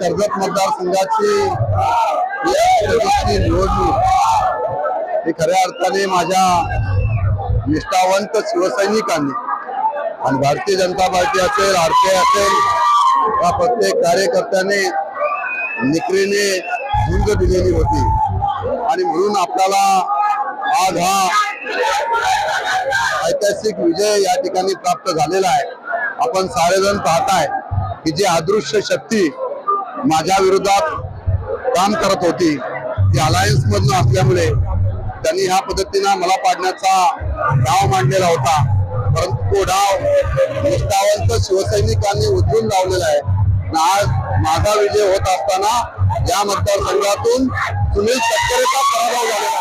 कर्जत मतदारसंघाची निवडणूक. ही खऱ्या अर्थाने माझ्या निष्ठावंत शिवसैनिकांनी आणि भारतीय जनता पार्टी असेल आरपीआय असेल या प्रत्येक कार्यकर्त्याने निकरीने झुंज दिलेली होती. आणि म्हणून आपल्याला आज हा ऐतिहासिक विजय या ठिकाणी प्राप्त झालेला आहे. आपण सारेजण पाहताय की जी अदृश्य शक्ती माझ्या विरोधात काम करत होती. ती अलायन्स मधून असल्यामुळे त्यांनी ह्या पद्धतीनं मला पाडण्याचा डाव मांडलेला होता. परंतु तो डाव निष्ठावंत शिवसैनिकांनी उचलून लावलेला आहे. आज माझा विजय होत असताना या मतदारसंघातून सुनील तटकरेचा पराभव झालेला